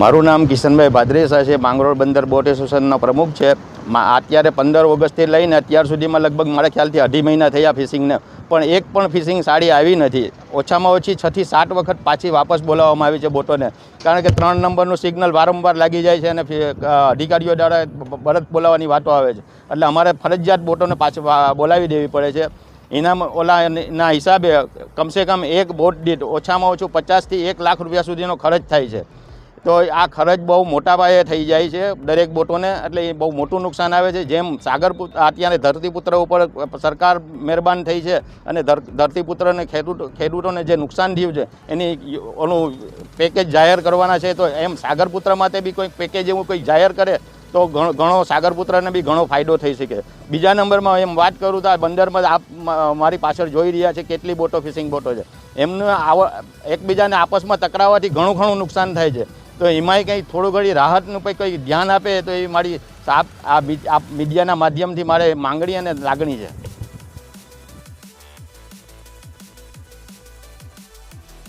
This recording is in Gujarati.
મારું નામ કિશનભાઈ ભાદરેસા છે, માંગરોળ બંદર બોટ એસોસિએશનનો પ્રમુખ છે. અત્યારે પંદર ઓગસ્ટથી લઈને અત્યાર સુધીમાં લગભગ મારા ખ્યાલથી અઢી મહિના થયા ફિશિંગને. પણ એક પણ ફિશિંગ સાડી આવી નથી. ઓછામાં ઓછી છથી સાત વખત પાછી વાપસ બોલાવવામાં આવી છે બોટોને. કારણ કે ત્રણ નંબરનું સિગ્નલ વારંવાર લાગી જાય છે અને અધિકારીઓ દ્વારા પરત બોલાવવાની વાતો આવે છે. એટલે અમારે ફરજિયાત બોટોને પાછી બોલાવી દેવી પડે છે. એના ઓલાના હિસાબે કમસે કમ એક બોટ દીઠ ઓછામાં ઓછું પચાસથી એક લાખ રૂપિયા સુધીનો ખર્ચ થાય છે. તો આ ખર્ચ બહુ મોટા પાયે થઈ જાય છે દરેક બોટોને, એટલે એ બહુ મોટું નુકસાન આવે છે. જેમ સાગર અત્યારે ધરતીપુત્ર ઉપર સરકાર મહેરબાન થઈ છે અને ધરતીપુત્રને ખેડૂત, ખેડૂતોને જે નુકસાન થયું છે, એની ઓનું પેકેજ જાહેર કરવાના છે, તો એમ સાગરપુત્ર માટે બી કોઈ પેકેજ એવું કોઈ જાહેર કરે, તો ઘણો સાગરપુત્રને બી ઘણો ફાયદો થઈ શકે. બીજા નંબરમાં એમ વાત કરું તો આ બંદરમાં આપ મારી પાછળ જોઈ રહ્યા છે કેટલી બોટો ફિશિંગ બોટો છે. એમને આવ, એકબીજાને આપસમાં ટકરાવવાથી ઘણું ઘણું નુકસાન થાય છે. તો એમાંય કંઈ થોડું ઘણી રાહતનું કંઈ કંઈ ધ્યાન આપે તો એ મારી આ મીડિયાના માધ્યમથી મારે માંગણી અને લાગણી છે.